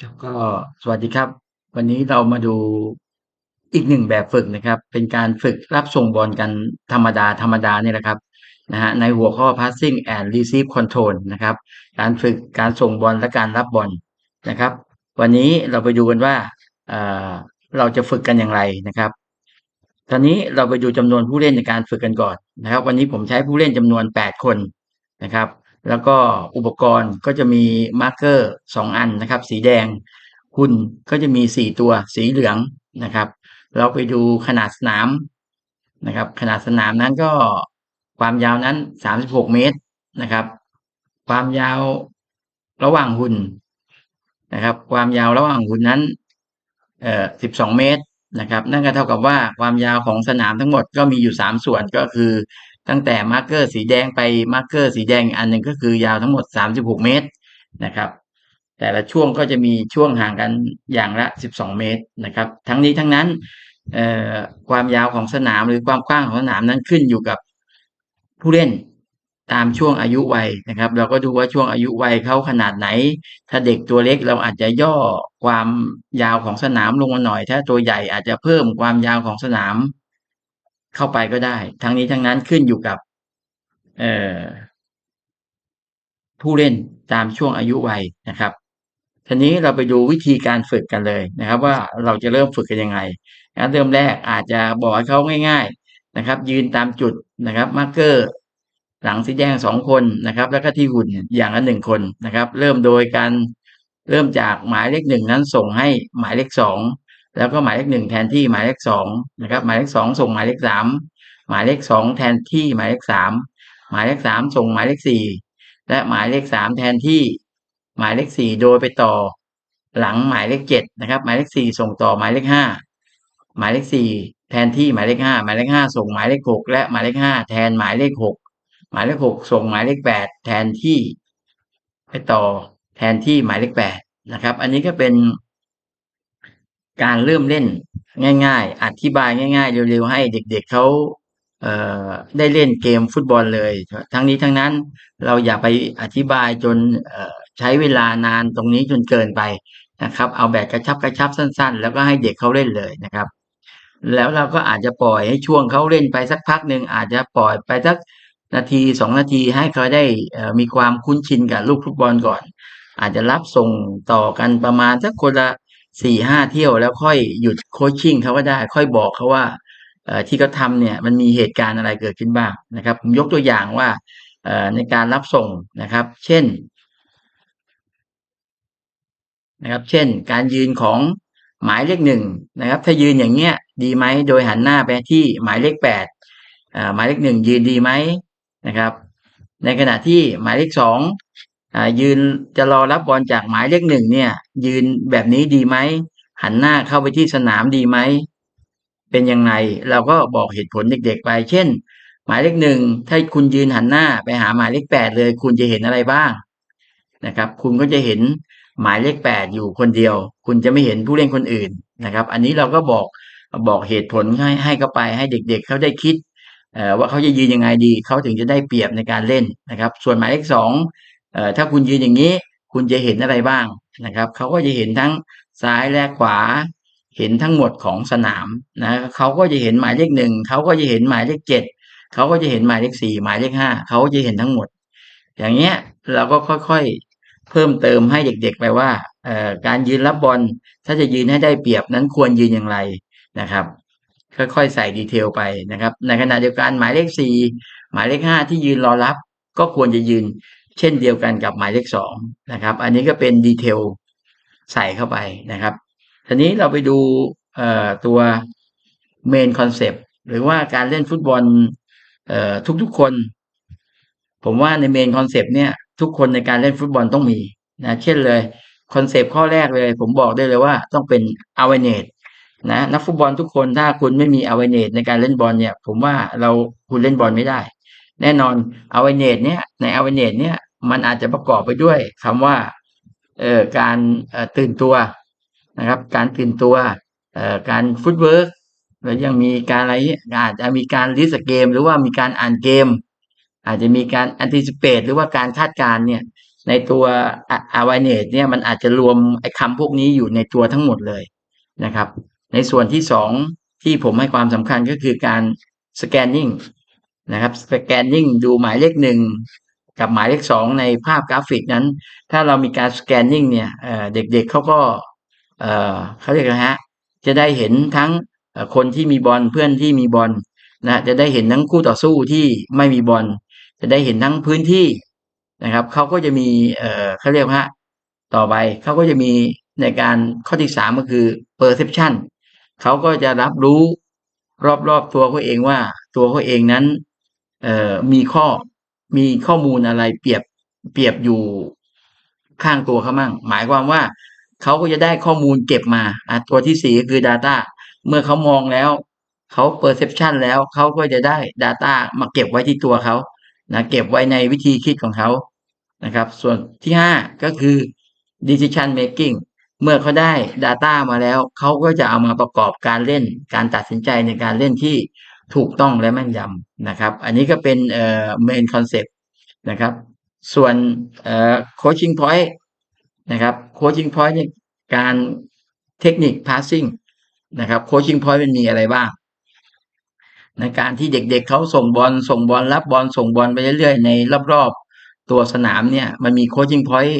ครับก็สวัสดีครับ วันนี้เรามาดูอีกหนึ่งแบบฝึกนะครับ เป็นการฝึกรับส่งบอลกันธรรมดาธรรมดาเนี่ยแหละครับนะฮะในหัวข้อ passing and receive control นะครับ การฝึกการส่งบอลและการรับบอลนะครับ วันนี้เราไปดูกันว่าเอ่อเราจะฝึกกันอย่างไรนะครับ ตอนนี้เราไปดูจำนวนผู้เล่นในการฝึกกันก่อนนะครับ วันนี้ผมใช้ผู้เล่นจำนวน 8 คนนะครับ แล้วก็อุปกรณ์ก็จะมีมาร์กเกอร์สองอันนะครับ สีแดงหุ่นก็จะมีสี่ตัวสีเหลืองนะครับ เราไปดูขนาดสนามนะครับ ขนาดสนามนั้นก็ความยาวนั้นสามสิบหกเมตรนะครับ ความยาวระหว่างหุ่นนะครับ ความยาวระหว่างหุ่นนั้นเอ่อสิบสองเมตรนะครับ นั่นก็เท่ากับว่าความยาวของสนามทั้งหมดก็มีอยู่สามส่วนก็คือ ตั้งแต่มาร์กเกอร์สีแดงไปมาร์กเกอร์สีแดงอีกอันหนึ่งก็คือยาวทั้งหมด 36 เมตรนะครับ แต่ละช่วงก็จะมีช่วงห่างกันอย่างละ 12 เมตรนะครับ ทั้งนี้ทั้งนั้นเอ่อความยาวของสนามหรือความกว้างของสนามนั้นขึ้นอยู่กับผู้เล่นตามช่วงอายุวัยนะครับ เราก็ดูว่าช่วงอายุวัยเขาขนาดไหน ถ้าเด็กตัวเล็กเราอาจจะย่อความยาวของสนามลงมาหน่อย ถ้าตัวใหญ่อาจจะเพิ่มความยาวของสนาม เข้าไปก็ได้ ทั้งนี้ทั้งนั้นขึ้นอยู่กับ เอ่อผู้เล่นตามช่วงอายุวัยนะครับทีนี้เราไปดูวิธีการฝึกกันเลยนะครับ ว่าเราจะเริ่มฝึกกันยังไงนะเริ่มแรกอาจจะบอกให้เขาง่าย ๆนะครับ ยืนตามจุดนะครับมาร์กเกอร์ หลังสีแดงสองคนนะครับ แล้วก็ที่หุ่นอย่างละหนึ่งคนนะครับ เริ่มโดยการเริ่มจากหมายเลขหนึ่งนั้นส่งให้หมายเลขสอง แล้วก็หมายเลขหนึ่งแทนที่หมายเลขสองนะครับ หมายเลขสองส่งหมายเลขสามหมายเลขสองแทนที่หมายเลขสามหมายเลขสามส่งหมายเลขสี่และหมายเลขสามแทนที่หมายเลขสี่โดยไปต่อ หลังหมายเลขเจ็ดนะครับ หมายเลขสี่ส่งต่อหมายเลขห้าหมายเลขสี่แทนที่หมายเลขห้าหมายเลขห้าส่งหมายเลขหกและหมายเลขห้าแทนหมายเลขหกหมายเลขหกส่งหมายเลขแปดแทนที่ ไปต่อแทนที่หมายเลขแปดนะครับ อันนี้ก็เป็น การเริ่มเล่นง่าย ๆ อธิบายง่าย ๆ เร็วๆให้เด็ก ๆเขาเได้เล่นเกมฟุตบอลเลย ทั้งนี้ทั้งนั้นเราอย่าไปอธิบายจนใช้เวลานานตรงนี้จนเกินไปนะครับ เอาแบบกระชับกระชับสั้น ๆ แล้วก็ให้เด็กเขาเล่นเลยนะครับ แล้วเราก็อาจจะปล่อยให้ช่วงเขาเล่นไปสักพักหนึ่งอาจจะปล่อยไปสักนาทีสองนาทีให้เขาได้มีความคุ้นชินกับลูกฟุตบอลก่อน อาจจะรับส่งต่อกันประมาณสักคนละ สี่ห้าเที่ยวแล้วค่อยหยุดโคชชิ่งเขาก็ได้ ค่อยบอกเขาว่าที่เขาทำเนี่ยมันมีเหตุการณ์อะไรเกิดขึ้นบ้างนะครับผมยกตัวอย่างว่าในการรับส่งนะครับ เช่นนะครับ เช่น การยืนของหมายเลขหนึ่งนะครับ ถ้ายืนอย่างเงี้ย ดีไหมโดยหันหน้าไปที่หมายเลขแปดหมายเลขหนึ่งยืนดีไหมนะครับ ในขณะที่หมายเลขสอง ยืนจะรอรับบอลจากหมายเลขหนึ่งเนี่ย ยืนแบบนี้ดีไหมหันหน้าเข้าไปที่สนามดีไหมเป็นยังไงเราก็บอกเหตุผลเด็กๆไป เช่น หมายเลขหนึ่งถ้าคุณยืนหันหน้าไปหาหมายเลขแปดเลย คุณจะเห็นอะไรบ้างนะครับ คุณก็จะเห็นหมายเลขแปดอยู่คนเดียว คุณจะไม่เห็นผู้เล่นคนอื่นนะครับ อันนี้เราก็บอกบอกเหตุผลให้ให้เขาไปให้เด็กๆเขาได้คิดอ่อว่าเขาจะยืนยังไงดี เขาถึงจะได้เปรียบในการเล่นนะครับ ส่วนหมายเลขสอง ถ้าคุณยืนอย่างนี้ คุณจะเห็นอะไรบ้างนะครับเขาก็จะเห็นทั้งซ้ายและขวา เห็นทั้งหมดของสนามนะเขาก็จะเห็นหมายเลขหนึ่งเขาก็จะเห็นหมายเลขเจ็ดเขาก็จะเห็นหมายเลขสี่หมายเลขห้าเขาจะเห็นทั้งหมด อย่างเงี้ยเราก็ค่อยๆเพิ่มเติมให้เด็กๆไปว่าการยืนรับบอลถ้าจะยืนให้ได้เปรียบนั้นควรยืนอย่างไรนะครับค่อยๆใส่ดีเทลไปนะครับ ในขณะเดียวกันหมายเลขสี่หมายเลขห้าที่ยืนรอรับ ก็ควรจะยืน เช่นเดียวกันกับหมายเลขสองนะครับ อันนี้ก็เป็นดีเทลใส่เข้าไปนะครับทีนี้เราไปดูตัวเมนคอนเซปต์หรือว่าการเล่นฟุตบอลออทุกๆคน ผมว่าในเมนคอนเซปต์เนี่ย ทุกคนในการเล่นฟุตบอลต้องมีนะเช่นเลยคอนเซปต์ข้อแรกเลย ผมบอกได้เลยว่าต้องเป็น awareness นะนักฟุตบอลทุกคนถ้าคุณไม่มี awareness ในการเล่นบอลเนี่ย ผมว่าเราคุณเล่นบอลไม่ได้ แน่นอน awareness เนี่ยใน awareness เนี่ยมันอาจจะประกอบไปด้วยคำว่าเอ่อการตื่นตัวนะครับ การตื่นตัวเอ่อการฟุตเวิร์กแล้วยังมีการอะไรอาจจะมีการลิสเกม หรือว่ามีการอ่านเกม อาจจะมีการ anticipate หรือว่าการคาดการณ์เนี่ยในตัว awareness เนี่ยมันอาจจะรวมไอ้คำพวกนี้อยู่ในตัวทั้งหมดเลยนะครับ ในส่วนที่สองที่ผมให้ความสำคัญก็คือการ scanning น นะครับ scanning ดูหมายเลขหนึ่งกับหมายเลขสองในภาพกราฟิกนั้น ถ้าเรามีการ scanning เนี่ยเเด็กๆเขาก็เอเขาเรียกนะฮะจะได้เห็นทั้งคนที่มีบอลเพื่อนที่มีบอลนะจะได้เห็นทั้งคู่ต่อสู้ที่ไม่มีบอลจะได้เห็นทั้งพื้นที่นะครับเขาก็จะมีเอเขาเรียกว่าต่อไปเขาก็จะมีในการข้อที่สามก็คือ perception เขาก็จะรับรู้รอบๆตัวเขาเองว่าตัวเขาเองนั้น เอ่อมีข้อมีข้อมูลอะไรเปรียบเปรียบอยู่ข้างตัวเขามั่ง หมายความว่าเขาก็จะได้ข้อมูลเก็บมาอะตัวที่สี่ก็คือ Data เมื่อเขามองแล้วเขา perception แล้วเขาก็จะได้ Data มาเก็บไว้ที่ตัวเขานะเก็บไว้ในวิธีคิดของเขานะครับ ส่วนที่ห้าก็คือ decision making เมื่อเขาได้ Data มาแล้ว เขาก็จะเอามาประกอบการเล่น การตัดสินใจในการเล่นที่ ถูกต้องและแม่นยำนะครับ อันนี้ก็เป็นเอ่อ main concept นะครับ ส่วนเอ่อ coaching point นะครับ coaching point ในการเทคนิค passing นะครับ coaching point มันมีอะไรบ้างในการที่เด็กๆเขาส่งบอลส่งบอลรับบอลส่งบอลไปเรื่อยๆ ในรอบๆ ตัวสนามเนี่ย มันมี coaching point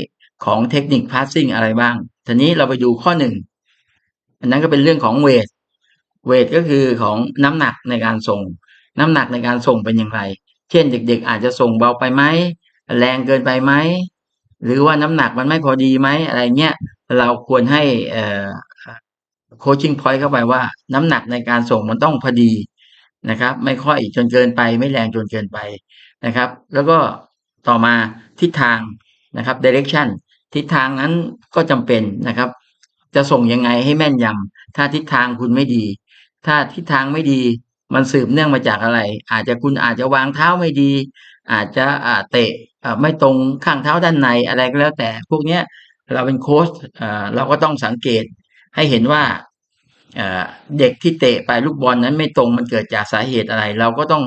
ของเทคนิค passing อะไรบ้างทีนี้เราไปดูข้อหนึ่งอันนั้นก็เป็นเรื่องของเวท เวทก็คือของน้ำหนักในการส่ง น้ำหนักในการส่งเป็นอย่างไร เช่นเด็ก ๆ อาจจะส่งเบาไปไหมแรงเกินไปไหมหรือว่าน้ำหนักมันไม่พอดีไหมอะไรเงี้ยเราควรให้เอ่อ coaching point เข้าไปว่า น้ำหนักในการส่งมันต้องพอดีนะครับ ไม่ค่อยจนเกินไป ไม่แรงจนเกินไปนะครับ แล้วก็ต่อมาทิศทางนะครับ direction ทิศทางนั้นก็จำเป็นนะครับ จะส่งยังไงให้แม่นยำถ้าทิศทางคุณไม่ดี ถ้าทิศทางไม่ดี มันสืบเนื่องมาจากอะไร อาจจะคุณอาจจะวางเท้าไม่ดี อาจจะอ่าเตะอ่าไม่ตรงข้างเท้าด้านในอะไรก็แล้วแต่ พวกเนี้ยเราเป็นโค้ชอ่าเราก็ต้องสังเกตให้เห็นว่าอ่าเด็กที่เตะไปลูกบอลนั้นไม่ตรงมันเกิดจากสาเหตุอะไร เราก็ต้อง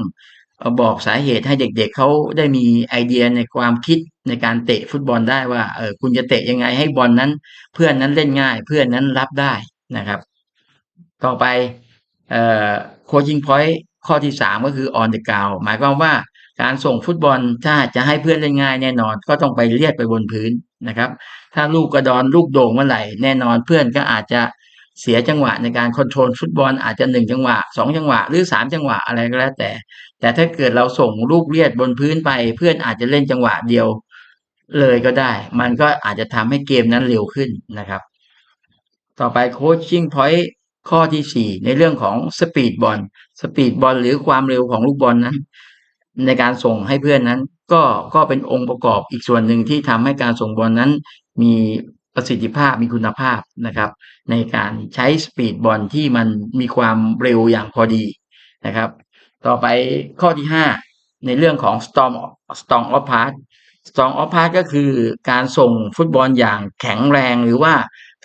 บอกสาเหตุให้เด็กๆเเขาได้มีไอเดียในความคิดในการเตะฟุตบอลได้ว่าเออคุณจะเตะยังไงให้บอลนั้น เพื่อนนั้นเล่นง่าย เพื่อนนั้นรับได้นะครับ ต่อไป เอ่อ coaching point ข้อที่สามก็คือ on the ground หมายความว่าการส่งฟุตบอลถ้าจะให้เพื่อนเล่นง่ายแน่นอน ก็ต้องไปเลียดไปบนพื้นนะครับ ถ้าลูกกระดอนลูกโด่งเมื่อไหร่แน่นอนเพื่อนก็อาจจะเสียจังหวะในการคอนโทรลฟุตบอลอาจจะหนึ่งจังหวะสองจังหวะ หรือสามจังหวะอะไรก็แล้วแต่ แต่ถ้าเกิดเราส่งลูกเลียดบนพื้นไป เพื่อนอาจจะเล่นจังหวะเดียวเลยก็ได้ มันก็อาจจะทำให้เกมนั้นเร็วขึ้นนะครับ ต่อไป coaching point ข้อที่สี่ในเรื่องของสปีดบอลสปีดบอลหรือความเร็วของลูกบอลนั้น ในการส่งให้เพื่อนนั้น ก็ก็เป็นองค์ประกอบอีกส่วนหนึ่งที่ทำให้การส่งบอลนั้น มีประสิทธิภาพมีคุณภาพนะครับ ในการใช้สปีดบอลที่มันมีความเร็วอย่างพอดีนะครับ ต่อไปข้อที่ห้าในเรื่องของ storm storm of pass storm of pass ก็คือการส่งฟุตบอลอย่างแข็งแรงหรือว่า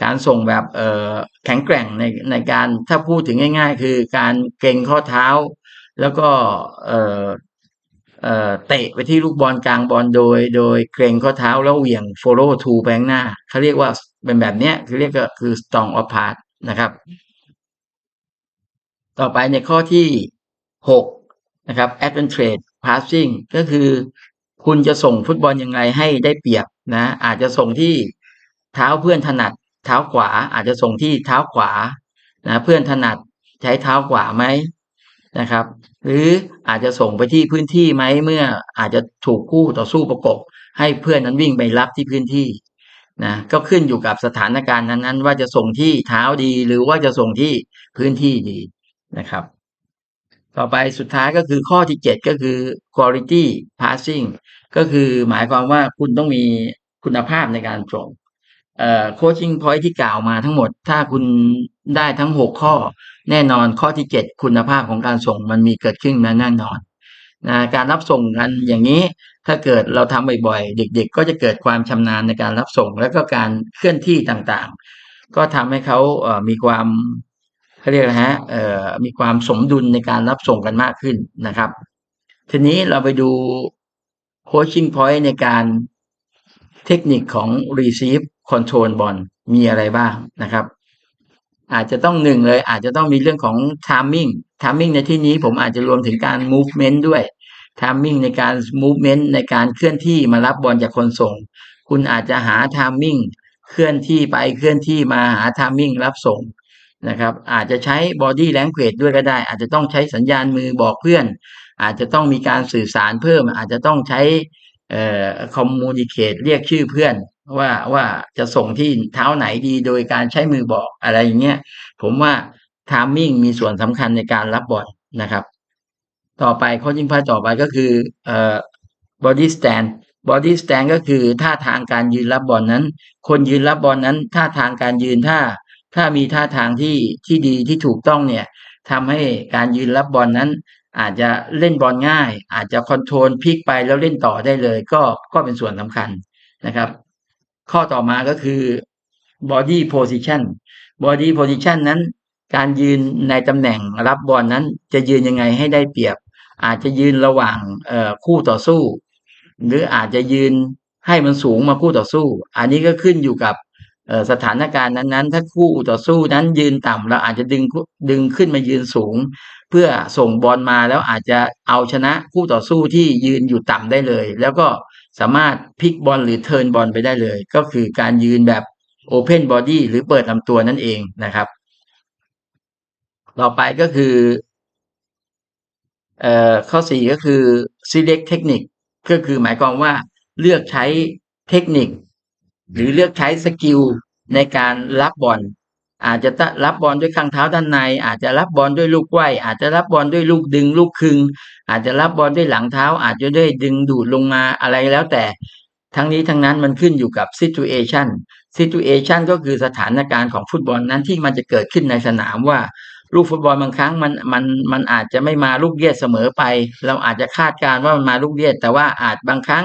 การส่งแบบแข็งแกร่งในในการถ้าพูดถึงง่าย ๆ คือการเกรงข้อเท้า แล้วก็เตะไปที่ลูกบอลกลางบอลโดย โดยเกรงข้อเท้าแล้วเหวี่ยง follow to ไปงหน้าเขาเรียกว่าเป็นแบบเนี้ยคือเรียกก็คือ storm of pass นะครับ ต่อไปในข้อที่หกนะครับ advantage passing ก็คือคุณจะส่งฟุตบอลยังไงให้ได้เปรียบนะ อาจจะส่งที่เท้าเพื่อนถนัด เท้าขวาอาจจะส่งที่เท้าขวานะเพื่อนถนัดใช้เท้าขวาไหมนะครับ หรืออาจจะส่งไปที่พื้นที่ไหมเมื่ออาจจะถูกคู่ต่อสู้ประกบ ให้เพื่อนนั้นวิ่งไปรับที่พื้นที่นะก็ขึ้นอยู่กับสถานการณ์นั้นๆ ว่าจะส่งที่เท้าดี หรือว่าจะส่งที่พื้นที่ดีนะครับ ต่อไปสุดท้ายก็คือข้อที่เจ็ดก็คือ quality passing ก็คือหมายความว่าคุณต้องมีคุณภาพในการส่ง เอ่อ coaching point ที่กล่าวมาทั้งหมด ถ้าคุณได้ทั้งหกข้อ แน่นอนข้อที่เจ็ดคุณภาพของการส่งมันมีเกิดขึ้นมาแน่นอนนะการรับส่งกันอย่างนี้ถ้าเกิดเราทำบ่อยๆ เด็ก ๆ ก็จะเกิดความชำนาญในการรับส่ง แล้วก็การเคลื่อนที่ต่างๆ ก็ทำให้เขาเอ่อมีความเขาเรียกนะฮะเอ่อมีความสมดุลในการรับส่งกันมากขึ้นนะครับ ทีนี้เราไปดู coaching point ในการเทคนิคของ receive control ball มีอะไรบ้างนะครับ อาจจะต้องหนึ่งเลย อาจจะต้องมีเรื่องของ timing timing ในที่นี้ผมอาจจะรวมถึงการ movement ด้วย timing ในการ movement ในการเคลื่อนที่มารับบอลจากคนส่ง คุณอาจจะหา timing เคลื่อนที่ไปเคลื่อนที่มาหา timing รับส่งนะครับ อาจจะใช้ body language ด้วยก็ได้ อาจจะต้องใช้สัญญาณมือบอกเพื่อน อาจจะต้องมีการสื่อสารเพิ่ม อาจจะต้องใช้เอ่อ communicate เรียกชื่อเพื่อน ว่าว่าจะส่งที่เท้าไหนดีโดยการใช้มือบอกอะไรอย่างเงี้ยผมว่า timing มีส่วนสำคัญในการรับบอลนะครับ ต่อไปข้อยิ่งพาต่อไปก็คือเอ่อ body stand body stand ก็คือท่าทางการยืนรับบอลนั้น คนยืนรับบอลนั้น ท่าทางการยืนถ้า ถ้ามีท่าทางที่ที่ดีที่ถูกต้องเนี่ยทำให้การยืนรับบอลนั้น อาจจะเล่นบอลง่าย อาจจะคอนโทรลพลิกไปแล้วเล่นต่อได้เลย ก็ก็เป็นส่วนสำคัญนะครับ ข้อต่อมาก็คือ body position body position นั้น การยืนในตำแหน่งรับบอลนั้นจะยืนยังไงให้ได้เปรียบ อาจจะยืนระหว่างคู่ต่อสู้ หรืออาจจะยืนให้มันสูงมาคู่ต่อสู้ อันนี้ก็ขึ้นอยู่กับสถานการณ์นั้นๆ ถ้าคู่ต่อสู้นั้นยืนต่ำเราอาจจะดึงดึงขึ้นมายืนสูง เพื่อส่งบอลมาแล้วอาจจะเอาชนะคู่ต่อสู้ที่ยืนอยู่ต่ำได้เลย แล้วก็ สามารถพลิกบอลหรือเทิร์นบอลไปได้เลย ก็คือการยืนแบบโอเพนบอดี้หรือเปิดลำตัวนั่นเองนะครับ ต่อไปก็คือเอ่อข้อสี่ก็คือ select technique ก็คือหมายความว่าเลือกใช้เทคนิค หรือเลือกใช้สกิลในการรับบอล อาจจะรับบอลด้วยข้างเท้าด้านใน อาจจะรับบอลด้วยลูกไหว้อาจจะรับบอลด้วยลูกดึงลูกคึง อาจจะรับบอลด้วยหลังเท้า อาจจะด้วยดึงดูดลงมาอะไรแล้วแต่ ทั้งนี้ทั้งนั้นมันขึ้นอยู่กับซิทูเอชันซิทูเอชันก็คือสถานการณ์ของฟุตบอลนั้นที่มันจะเกิดขึ้นในสนามว่า ลูกฟุตบอลบางครั้งมันมันมันอาจจะไม่มาลูกเยียดเสมอไป เราอาจจะคาดการณ์ว่ามันมาลูกเยียดแต่ว่าอาจบางครั้ง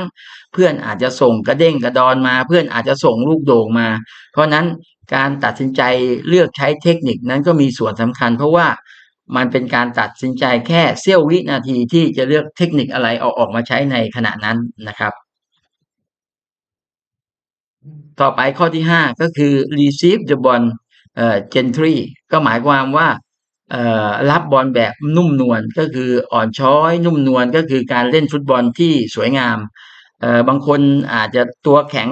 เพื่อนอาจจะส่งกระเด้งกระดอนมา เพื่อนอาจจะส่งลูกโด่งมา เพราะนั้นการตัดสินใจเลือกใช้เทคนิคนั้นก็มีส่วนสำคัญ เพราะว่ามันเป็นการตัดสินใจแค่เสี้ยววินาทีที่จะเลือกเทคนิคอะไรเอาออกมาใช้ในขณะนั้นนะครับ ต่อไปข้อที่ห้าก็คือ receive the ball เอ่อ gently ก็หมายความว่า รับบอลแบบนุ่มนวลก็คืออ่อนช้อย นุ่มนวลก็คือการเล่นฟุตบอลที่สวยงามบางคนอาจจะตัวแข็ง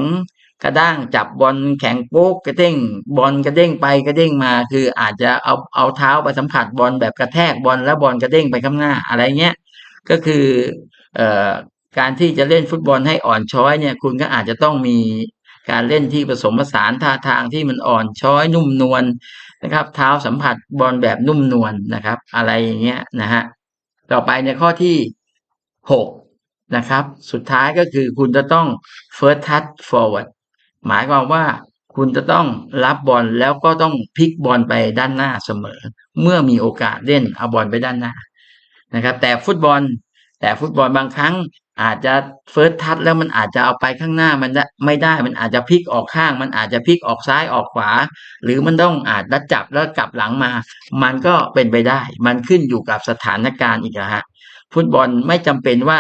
กระด้างจับบอลแข็งโป๊กกระเด้งบอลกระเด้งไปกระเด้งมา คืออาจจะเอาเอาเท้าไปสัมผัสบอลแบบกระแทกบอลแล้วบอลกระเด้งไปข้างหน้าอะไรเงี้ยก็คืออการที่จะเล่นฟุตบอลให้อ่อนช้อยเนี่ยคุณก็อาจจะต้องมีการเล่นที่ผสมผสานท่าทางที่มันอ่อนช้อยนุ่มนวล นะครับ เท้าสัมผัสบอลแบบนุ่มนวลนะครับ อะไรอย่างเงี้ยนะฮะต่อไปในข้อที่หกนะครับ สุดท้ายก็คือคุณจะต้อง first touch forward หมายความว่าคุณจะต้องรับบอลแล้วก็ต้องพลิกบอลไปด้านหน้าเสมอ เมื่อมีโอกาสเล่นเอาบอลไปด้านหน้านะครับ แต่ฟุตบอลแต่ฟุตบอลบางครั้ง อาจจะเฟิร์สทัชแล้วมันอาจจะเอาไปข้างหน้ามันไม่ได้ มันอาจจะพลิกออกข้าง มันอาจจะพลิกออกซ้ายออกขวา หรือมันต้องอาจจะจับแล้วกลับหลังมา มันก็เป็นไปได้ มันขึ้นอยู่กับสถานการณ์อีกฮะฟุตบอลไม่จำเป็นว่า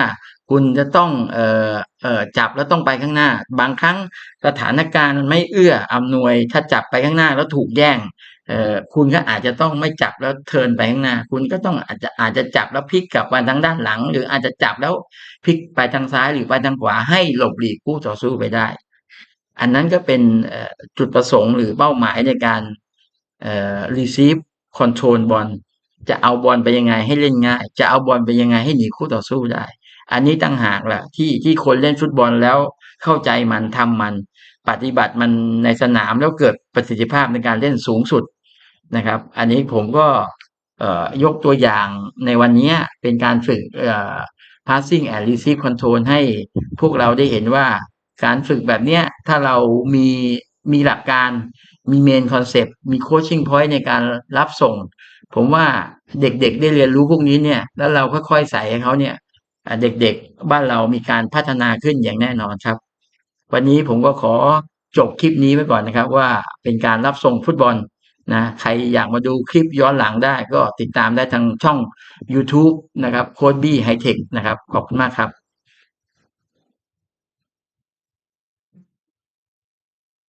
คุณจะต้องเอ่อเอ่อจับแล้วต้องไปข้างหน้า บางครั้งสถานการณ์มันไม่เอื้ออำนวย ถ้าจับไปข้างหน้าแล้วถูกแย่ง เอ่อคุณก็อาจจะต้องไม่จับแล้วเทินไปข้างหน้า คุณก็ต้องอาจจะอาจจะจับแล้วพลิกกลับมาทางด้านหลัง หรืออาจจะจับแล้วพลิกไปทางซ้ายหรือไปทางขวาให้หลบหลีกคู่ต่อสู้ไปได้ อันนั้นก็เป็นจุดประสงค์หรือเป้าหมายในการเอ่อ receive control บอลจะเอาบอลไปยังไงให้เล่นง่าย จะเอาบอลไปยังไงให้หนีคู่ต่อสู้ได้ อันนี้ตั้งหากแหละที่ที่คนเล่นฟุตบอลแล้วเข้าใจมันทำมัน ปฏิบัติมันในสนามแล้วเกิดประสิทธิภาพในการเล่นสูงสุด นะครับ อันนี้ผมก็ยกตัวอย่างในวันนี้เป็นการฝึก passing and receive control ให้พวกเราได้เห็นว่าการฝึกแบบเนี้ยถ้าเรามีมีหลักการมีเมนคอนเซปต์มีโคชชิ่งพอยต์ในการรับส่ง ผมว่าเด็กๆได้เรียนรู้พวกนี้เนี่ย แล้วเราค่อยๆใส่ให้เขาเนี่ย เด็กๆบ้านเรามีการพัฒนาขึ้นอย่างแน่นอนครับ วันนี้ผมก็ขอจบคลิปนี้ไว้ก่อนนะครับ ว่าเป็นการรับส่งฟุตบอล นะใครอยากมาดูคลิปย้อนหลังได้ก็ติดตามได้ทางช่อง YouTube นะครับโค้ดบี้ไฮเทคนะครับ ขอบคุณมากครับ